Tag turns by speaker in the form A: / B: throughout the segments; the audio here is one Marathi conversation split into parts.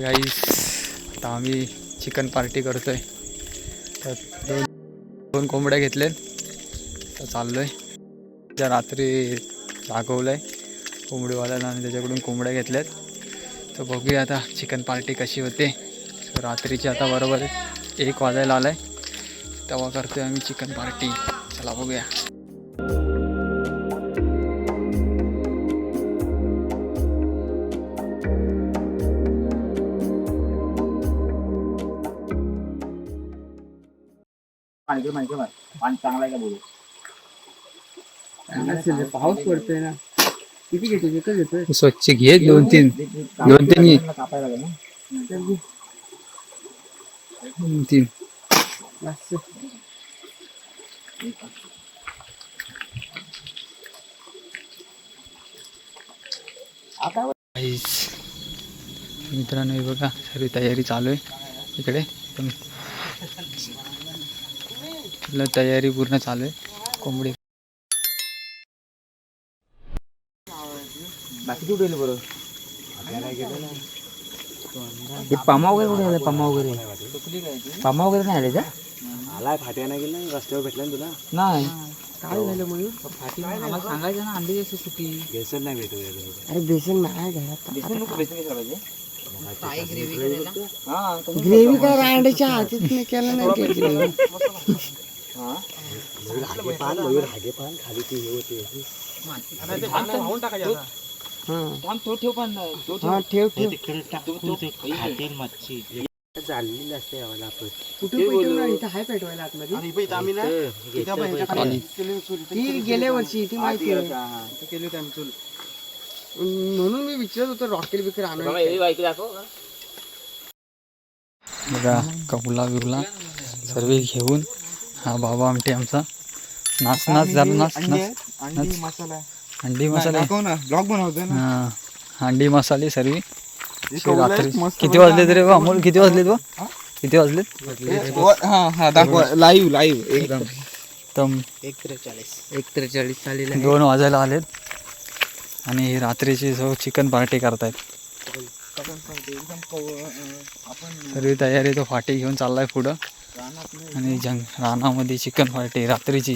A: गाईस आता आम्ही चिकन पार्टी करतोय. तर दोन दोन कोंबड्या घेतले. तर चाललोय. त्या रात्री दाखवलंय कोंबडीवाल्याला आणि त्याच्याकडून कोंबड्या घेतल्यात. तर बघूया आता चिकन पार्टी कशी होते. रात्रीची आता बरोबर एक वाजायला आलाय. तेव्हा करतोय आम्ही चिकन पार्टी चला बघूया.
B: माहिती माहिती पाणी चांगला आहे का बोलू?
C: पाऊस पडतोय ना. किती घेतो एकच घेतोय?
A: स्वच्छ घे दोन तीन दोन तीन घे.
B: कापायला लागेल ना.
A: दोन तीन. मित्रांनो हे बघा सर्व तयारी चालू आहे इकडे. आपलं तयारी पूर्ण चालू आहे. कोंबडी.
B: बाकी कुठे पमा वगैरे कुठे आले पमा वगैरे? पमा वगैरे नाही आले का?
C: आलाय फाट्याने गेला रस्त्यावर भेटला ना तुला.
B: नाही.
C: काय झालं मयूर?
B: फाटी आम्हाला सांगायचं ना अंडी अशी सुटी
C: बेसन नाही भेटत
D: अरे बेसन नाही घरात.
B: बेसन नको बेसन हा
D: ग्रेव्ही काय रांड्याच्या हातीत नाही केलं. नाही
C: मयूर हागे पान मयूर हागे पान खाली ती हे होते
B: तो ठेव पण तो ठेव
C: खातील मच्छी चाललेली असते यावाला आपण
D: कुठे पेटवलं इथं पेटवायला आतमध्ये ती गेल्या वर्षी ती माहिती आहे म्हणून मी विचारत होतो रॉकेल बिकर आणायला
A: बघा कौला सर्व घेऊन हा बाबा आमटे आमचा. नाच नाच जरा नाच नाच.
C: अंडी मसाला.
A: अंडी मसाले.
C: दाखव ना. ब्लॉग बनवतोय ना.
A: हा अंडी मसाले सर्व. रात्री. किती वाजलेत रे बा? अमोल किती वाजलेत बा? किती वाजलेत?
C: हा हा दाखव. लाईव्ह लाईव्ह एकदम.
A: एकदम.
D: एक त्रेचाळीस एक त्रेचाळीस चालेल
A: दोन वाजायला आलेत. आणि ही रात्रीची जो चिकन पार्टी करतायत. सर्व तयारी तो फाटी घेऊन चाललाय पुढं. आणि जंग रानामध्ये चिकन पार्टी रात्रीची.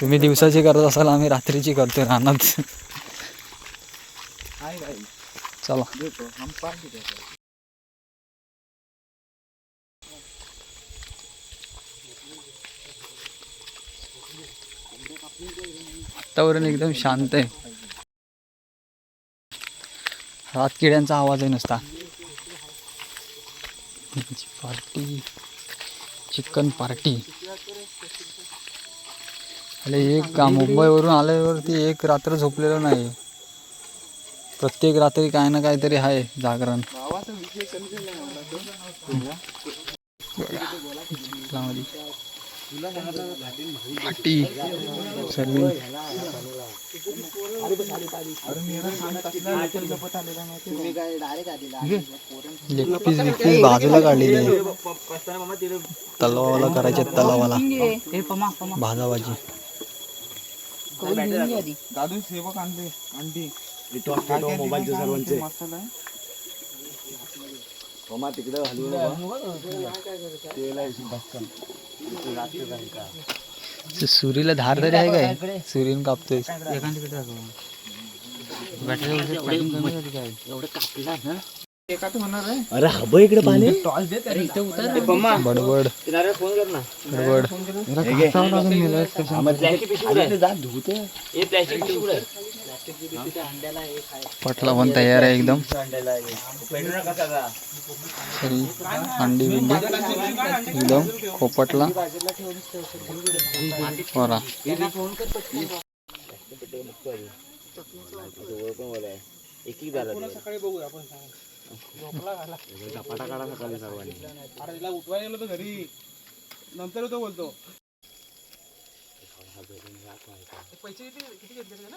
A: तुम्ही दिवसाची करत असाल आम्ही रात्रीची करतोय रानात. चला. वातावरण एकदम शांत आहे. रात किड्यांचा आवाज आहे नुसता. Party chicken party. अरे एक का मुंबईवरून आल्यावरती एक रात्र झोपलेलं नाही. प्रत्येक रात्री काय ना काहीतरी आहे जागरण. इस्लाममध्ये. पार्टी सर्व लेग पीस बिग पीस बाजूला काढलेली आहे. तलावाला करायचे तलावाला. भाजावाची
C: दादू सेवक आणले अंडी.
B: मोबाईलचे सर्वांचे. तिकडे हलवू
A: ते सुरीला धार तरी आहे काय? सुरीन कापतोय.
C: एकाच होणार आहे
B: अरे हब इकडे पाणी.
A: बडबड.
B: फोन कर ना
A: बडबड पटला पण तयार आहे एकदम. सरी अंडी बिंडी. एकदम खोपटला. बरा
B: एक एक झाला
C: सकाळी बघू आपण
B: झपाटा काढा सकाळी सर्वांनी
C: अरे तिला उठवायला गेलो घरी नंतर तो बोलतो. पैसे किती किती घेतले ना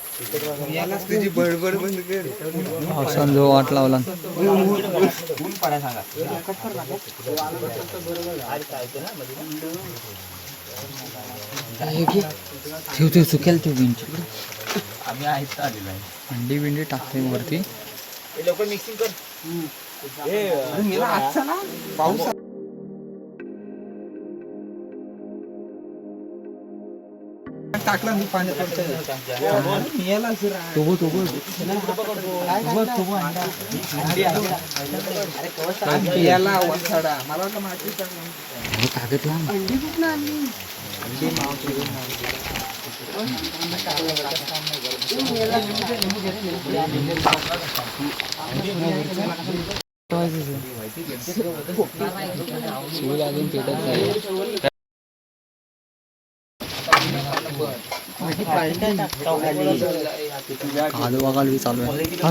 D: तुझी बडबड बंद कर.
A: पावसान जो वाट लावला.
B: ऊन पडाय सांगा ठेव ठेव चुकेल ठेव आम्ही आहेत आलेलो आहे.
A: अंडी बिंडी टाकते वरती.
C: लवकर मिक्सिंग कर.
D: पाऊस टाकला मी पाण्यात याला
B: तुबू तुबू.
D: याला वसाडा. मला वाटलं मातीचा
B: कागद
D: अंडी आणली?
A: चूल अजून पेटत नाही. कालवा कालवी चालू आहे.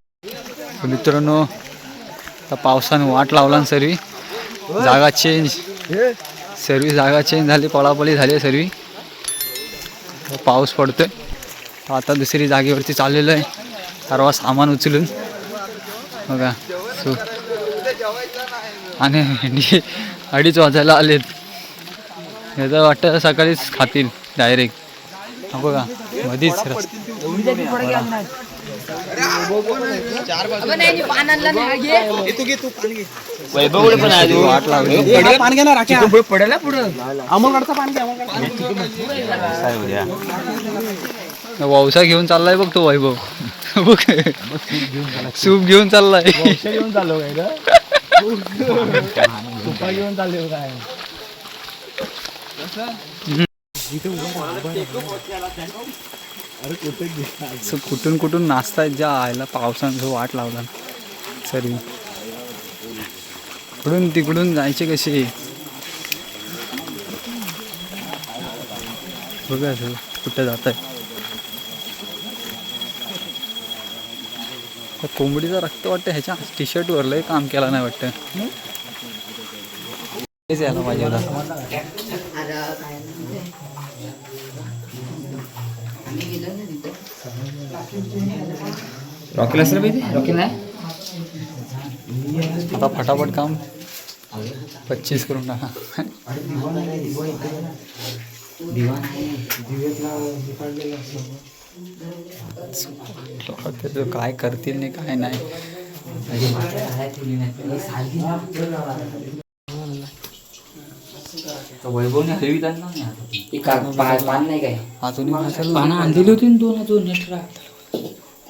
A: मित्रांनो आता पावसानं वाट लावला ना सर्वी. जागा चेंज सर्वी जागा चेंज झाली पळापळी झाली सर्वी. पाऊस पडतोय. आता दुसरी जागेवरती चाललेलो आहे. सर्व सामान उचलून. बघा सो. आणि अडीच वाजायला आलेत. याचं वाटतं सकाळीच खातील डायरेक्ट बघा मधीच
C: वैभव पण आहे
A: वाट लागली
D: पान घे ना राख्या पडेल पुढं अमोलकडचा पान घ्या अमोलकडचा
A: वौसा घेऊन चाललाय बघ तो वैभव. बघ. सूप घेऊन चाललाय.
D: घेऊन चाललो काय सुपा घेऊन चाललो काय
A: असं कुठून कुठून नाचतायत ज्या आयला पावसानं जो वाट लावला सरी. इकडून तिकडून जायचे कसे? बघा सर कुठं जात आहे कोंबडीचा रक्त वाटतं ह्याच्या टी शर्ट वरलंय काम केला नाही वाटतं. तेच यायला पाहिजे
B: रॉकीला सर पाहिजे? रॉकी नाही?
A: आता फटाफट काम. पच्चीस करून टाका. त्याचं काय करतील नाही काय नाही.
B: वैभवने हवी त्यांना. पान नाही काय.
A: अजूनही
B: आणलेली होती ना दोन अजून नेट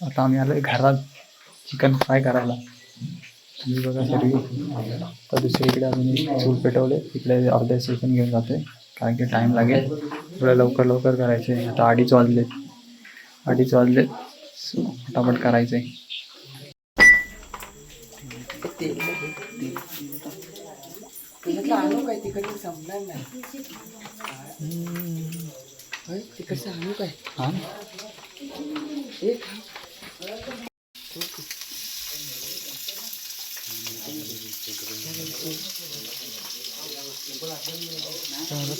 A: आता आम्ही आलोय घरात. चिकन फ्राय करायला. तुम्ही बघा सर्व आता दुसरीकडे अजून चूल पेटवले. तिकडे अर्ध्या सेकंड घेऊन जाते कारण की टाईम लागेल. थोडं लवकर लवकर करायचे आता अडीच वाजलेत. अडीच वाजलेत. So, फटाफट करायचे
D: तिकडचं आणू काय?
A: हा?
D: एक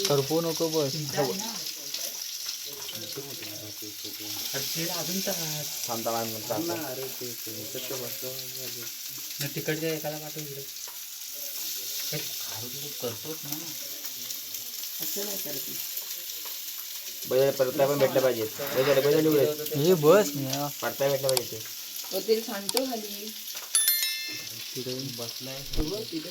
A: करपू नको बस
C: तिकडच्या एकाला पाठवलं करतोच ना
D: असं नाही करत मी.
B: बैल परता पण भेटलं पाहिजे. बैल बैल उडे
A: हे बस मी हा.
B: परता भेटलं पाहिजे ते.
D: हो, सांगतो खाली
A: अवस्थित एकदम
D: तिकडे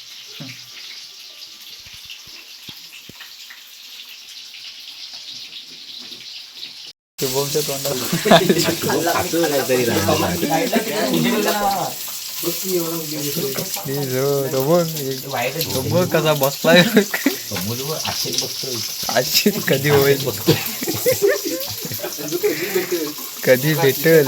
A: शुभमच्या तोंडाला कसा बसलाय आशिष कधी होईल? बघतो कधी भेटेल?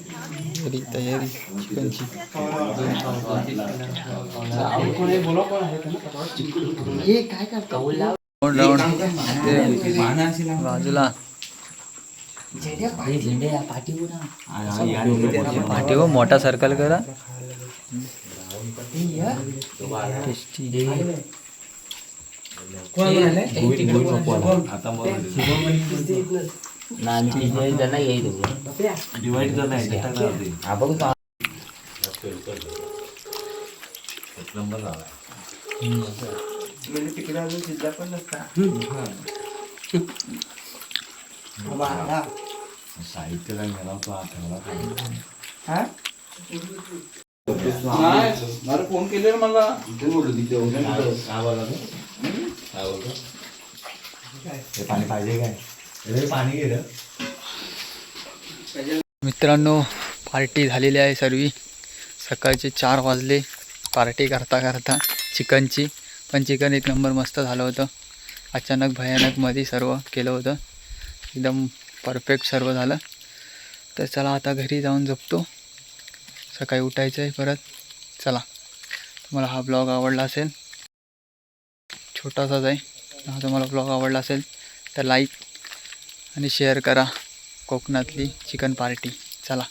A: तयारी चिकनची
D: हे काय करतो
A: राऊंड राऊंड ते बाजूला पाठीवर मोठा सर्कल करा टेस्टी
B: नाम चीज़ में करना यही
E: डिवाइड करना है कर
B: आप
E: है मैंने तो आठवला
F: मला फ़ोन केले मला
E: काय बोलला
A: मित्रांनो पार्टी झालेली आहे सर्व. सकाळचे चार वाजले. पार्टी करता करता चिकनची. पण चिकन एक नंबर मस्त झालं होतं. अचानक भयानकमध्ये सर्व केलं होतं. एकदम परफेक्ट सर्व झालं. तर चला आता घरी जाऊन झोपतो. सकाळी उठायचं आहे परत. चला. तुम्हाला हा ब्लॉग आवडला असेल छोटासाच आहे. हा तुम्हाला ब्लॉग आवडला असेल तर लाईक आणि शेअर करा कोकणातली चिकन पार्टी चला.